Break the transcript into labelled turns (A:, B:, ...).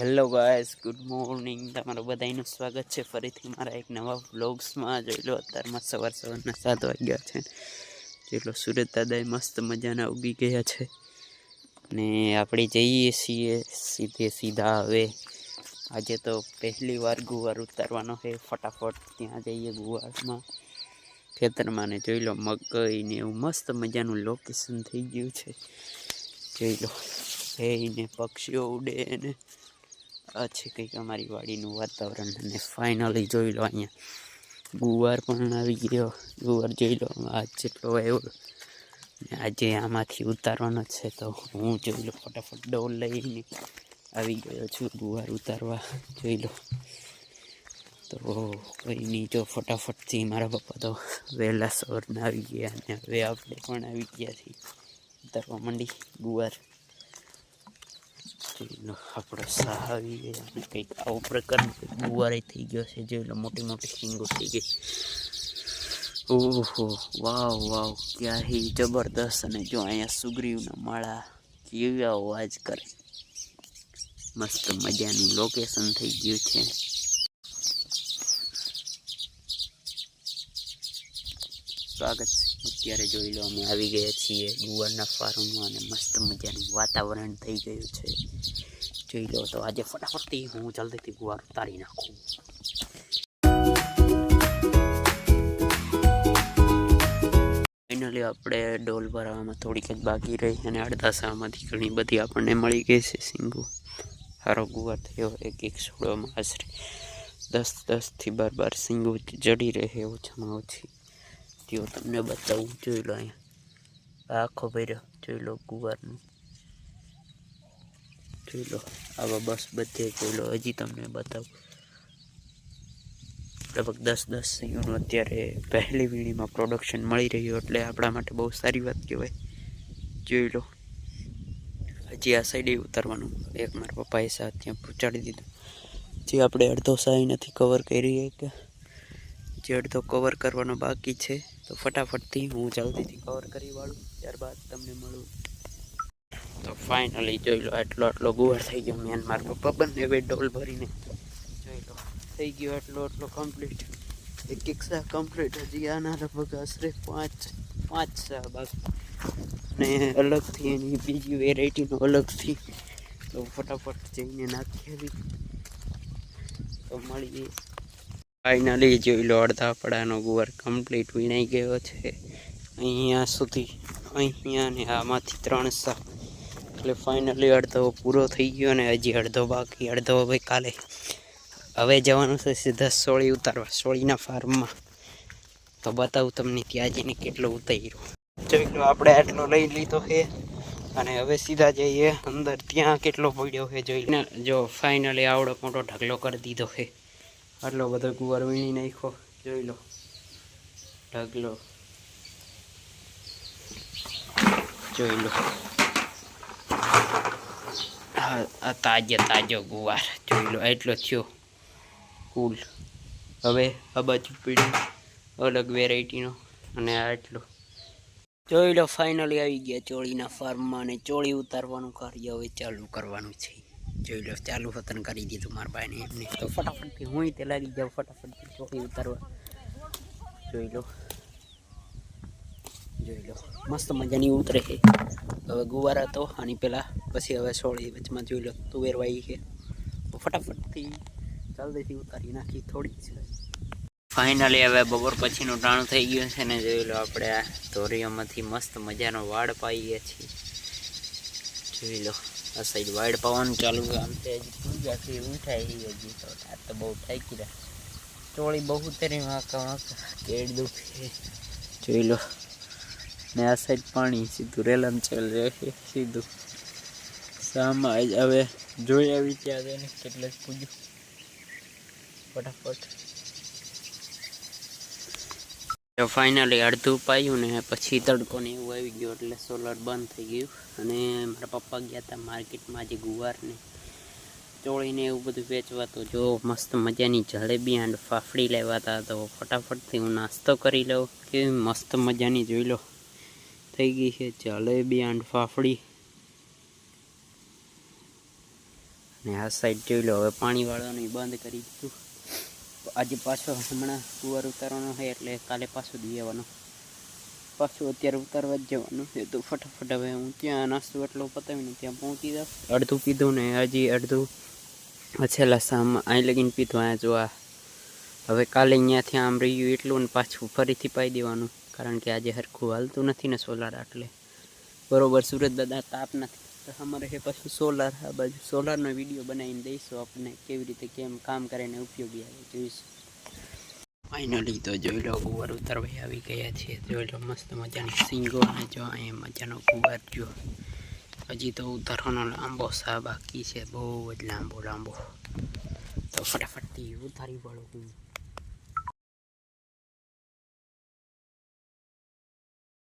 A: Hello guys good morning તમારું બધાનું સ્વાગત છે. ફરીથી મારા એક નવા વ્લોગ્સમાં જોઈ લો, અત્યારમાં સવાર સવારના સાત વાગ્યા છે. જેટલો સુરત દાદાએ મસ્ત મજાના ઉગી ગયા છે. ને આપણે જઈએ છીએ સીધે સીધા હવે. આજે તો પહેલી વાર ગુવાર ઉતારવાનો છે. ફટાફટ ત્યાં જઈએ ગુવારમાં, ખેતરમાં. ને જોઈ લો, મગઈ ને એવું મસ્ત મજાનું લોકેશન થઈ ગયું છે. જોઈ લો ને પક્ષીઓ ઉડે ને આ છે કંઈક અમારી વાડીનું વાતાવરણ અને ફાઇનલી જોઈ લો અહીંયા. ગુવાર પણ આવી ગયો. ગુવાર જોઈ લો આજ જેટલો આવ્યો. ને આજે આમાંથી ઉતારવાનો છે તો હું જોઈ લો, ફટાફટ ડોલ લઈને આવી ગયો છું ગુવાર ઉતારવા. જોઈ લો. તો કોઈ નહીં, જો ફટાફટથી મારા પપ્પા તો વહેલા સવારના આવી ગયા અને હવે આપણે પણ આવી ગયા છીએ. ઉતારવા માંડી ગુવાર. આપણો અને કંઈક આવો પ્રકાર ગુવારે થઈ ગયો છે. જે મોટી મોટી સિંગો થઈ ગઈ. ઓહો, વાવ વાવ ક્યાં જબરદસ્ત. અને જો અહીંયા સુગ્રીવના માળા કેવા અવાજ કરે. મસ્ત મજાનું લોકેશન થઈ ગયું છે. સ્વાગત છે. અત્યારે જોઈ લો અમે આવી ગયા છીએ ગુવારના ફાર્મમાં અને મસ્ત મજાનું વાતાવરણ થઈ ગયું છે. જોઈ લો તો આજે ફટાફટથી હું જલ્દીથી ગુવાર ઉતારી નાખું. ફાઇનલી આપણે ડોલ ભરાવામાં થોડીક જ બાકી રહી અને અડધાસામાંથી ઘણી બધી આપણને મળી ગઈ છે સિંગુ સારો ગુવાર થયો એક એક સોળોમાં આશરે દસ દસથી બાર બાર સિંગુ જડી રહે ઓછામાં ઓછી જો તમને બતાવું, જોઈ લો અહીંયા. આખો ભર્યો, જોઈ લો ગુવારનું. જોઈ લો, આવા બસ બધે જોઈ લો, હજી તમને બતાવું. લગભગ દસ દસ સિંહોનું અત્યારે પહેલી વીણીમાં પ્રોડક્શન મળી રહ્યું એટલે આપણા માટે બહુ સારી વાત કહેવાય. જોઈ લો. હજી આ સાઈડે ઉતારવાનું. એક મારા પપ્પાએ સાથ ત્યાં પહોંચાડી દીધું. જે આપણે અડધો સાઈ નથી કવર કરી કે જે અડધો કવર કરવાનો બાકી છે. તો ફટાફટથી હું જલ્દીથી કવર કરી વાળું, ત્યારબાદ તમને મળું. તો ફાઇનલી જોઈ લો, આટલો આટલો ગુવાર થઈ ગયો. મ્યાનમાર મારા પપ્પા બંને બે ડોલ ભરીને જોઈ લો, થઈ ગયો આટલો આટલો કમ્પ્લીટ એક એક સા કમ્પ્લીટ હજી આના લગભગ આશરે પાંચ પાંચ સા બાકી. અને અલગથી એની બીજી વેરાયટીનો અલગથી તો ફટાફટ જઈને નાખી આવી. તો મળીએ. ફાઇનલી જોઈ લો અડધા પડાનો ગુવાર કમ્પ્લીટ વીણાઈ ગયો છે, અહીંયા સુધી, અહીંયા ને આમાંથી ત્રણ સા એટલે ફાઇનલી અડધો પૂરો થઈ ગયો ને હજી અડધો બાકી, અડધો હવે કાલે. હવે જવાનું છે સીધા સોળી ઉતારવા, સોળીના ફાર્મમાં. તો બતાવું તમને ત્યાં જઈને કેટલો ઉતાર્યો. જોઈ લો આપણે આટલો લઈ લીધો છે, અને હવે સીધા જઈએ અંદર. ત્યાં કેટલો પડ્યો છે જોઈને, જો ફાઇનલી આવડો મોટો ઢગલો કરી દીધો છે. આટલો બધો કુંવર વીણી નાખ્યો, જોઈ લો, ઢગલો. જોઈ લો. આ તાજે, તાજો ગુવાર, જોઈ લો એટલો થયો કુલ. હવે આ બાજુ પીડી અલગ વેરાયટીનો અને આ જોઈ લો ફાઇનલી આવી ગયા ચોળીના ફાર્મમાં અને ચોળી ઉતારવાનું કાર્ય હવે ચાલુ કરવાનું છે. જોઈ લો, ચાલુ વતન કરી દીધું મારા ભાઈને એમને. તો ફટાફટથી હું તે લાગી જાઉં, ફટાફટથી ચોકી ઉતારવા. જોઈ લો. જોઈ લો. મસ્ત મજાની ઉતરે છે. હવે ગુવારા તો, આની પહેલાં પછી હવે સોળી વચમાં જોઈ લો તુવેર વાઈ છે. તો ફટાફટથી જલ્દીથી ઉતારી નાખી, થોડી છે ફાઇનલી હવે બપોર પછીનું ટાણું થઈ ગયું છે ને જોઈ લો આપણે આ ધોરીઓમાંથી મસ્ત મજાનો વાડ પાઈએ છીએ. જોઈ લો. આ સાઈડ વાઇડ પવન ચાલુ આમ તે પૂજાથી ઉઠાઈ રહી હજી તો. આ તો બહુ થાકી રહ્યા ચોળી બહુ તરી વાંકા વાંકા કેડ દુખે. જોઈ લો. ને આ સાઈડ પાણી સીધું રેલમ ચાલ રહે સીધું. સામા હવે જોઈ આવી ત્યાં કેટલે પૂજ્યું. ફટાફટ. તો ફાઇનલી અડધું પાયું ને પછી તડકો ને એવું આવી ગયો એટલે સોલર બંધ થઈ ગયું. અને મારા પપ્પા ગયા હતા માર્કેટમાં જે ગુવારને ચોળીને એવું બધું વેચવા. તો જો મસ્ત મજાની જલેબી એન્ડ ફાફડી લેવા હતા તો ફટાફટથી હું નાસ્તો કરી લઉં. કેવી મસ્ત મજાની જોઈ લો. થઈ ગઈ છે જલેબી એન્ડ ફાફડી. અને આ સાઈડ જોઈ લો. હવે પાણીવાળાને બંધ કરી દીધું. આજે પાછો હમણાં કુંવર ઉતારવાનો હોય એટલે કાલે પાછો દઈ પાછું અત્યારે ઉતારવા જ જવાનું એ તો ફટાફટ હવે હું ત્યાં નાસ્તો એટલો પતાવીને ત્યાં પહોંચી દઉં અડધું પીધું ને હજી અડધું છેલ્લા સામ અહીં લગીને પીધું અહીંયા જો આ. હવે કાલે અહીંયાથી આમ રહ્યું એટલું ને પાછું ફરીથી પાઈ દેવાનું, કારણ કે આજે હરખું હાલતું નથી ને સોલાર એટલે બરોબર સુરત દાદા તાપ નથી. તો અમારે છે પછી સોલાર આ બાજુ. સોલારનો વીડિયો બનાવીને દઈશું આપણે, કેવી રીતે કેમ કામ કરે ને ઉપયોગી આવે, જોઈશું. ફાઇનલી તો જોઈ લો, ગુવાર ઉતરવાઈ આવી ગયા છે. જોઈ લો, મસ્ત મજાની સિંગો અને જો અહીંયા મજાનો ગુવાર જો. હજી તો ઉતારવાનો લાંબો સા બાકી છે, બહુ જ લાંબો લાંબો. તો ફટાફટથી ઉતારી વાળો હું.